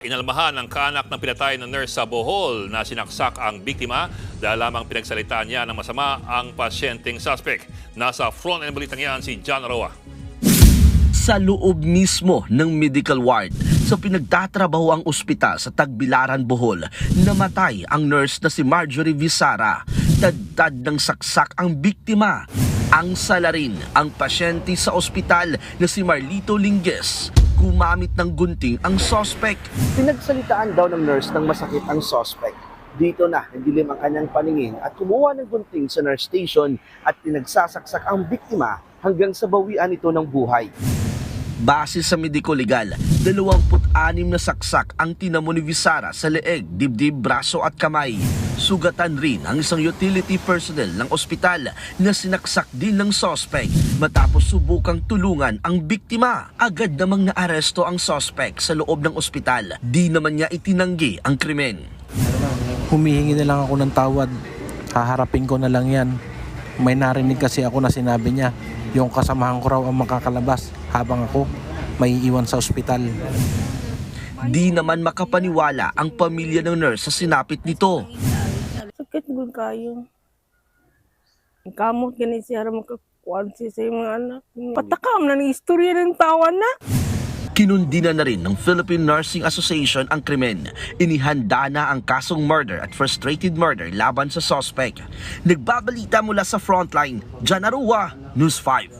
Inalmahan ng kaanak ng pinatay na nurse sa Bohol na sinaksak ang biktima dahil lamang pinagsalitaan niya ng masama ang pasyenteng suspect. Nasa front end balitang yan si John Roa. sa loob mismo ng medical ward sa pinagtatrabaho ang ospital sa Tagbilaran, Bohol, namatay ang nurse na si Marjorie Visara. Tadtad ng saksak ang biktima. Ang salarin ang pasyente sa ospital na si Marlito Linges. Gumamit ng gunting ang sospek. Pinagsalitaan daw ng nurse ng masakit ang sospek. Dito na, nagdilim ang kanyang paningin at kumuha ng gunting sa nurse station at pinagsasaksak ang biktima hanggang sa bawian ito ng buhay. Base sa mediko legal, 26 na saksak ang tinamo ni Visara sa leeg, dibdib, braso at kamay. Sugatan rin ang isang utility personnel ng ospital na sinaksak din ng sospek matapos subukang tulungan ang biktima. Agad namang naaresto ang sospek sa loob ng ospital. Di naman niya itinanggi ang krimen. humihingi na lang ako ng tawad. Haharapin ko na lang yan. May narinig kasi ako na sinabi niya, yung kasamahan ko raw ang makakalabas habang ako may iwan sa ospital. Di naman makapaniwala ang pamilya ng nurse sa sinapit nito. Sakit gud kayo. Kamot gani siya ra makakuan siya sa mga anak. Patakam na ng istorya ng tawa na. Kinundina na rin ng Philippine Nursing Association ang krimen. Inihanda na ang kasong murder at frustrated murder laban sa suspect. Nagbabalita mula sa frontline, Jan Arua, News 5.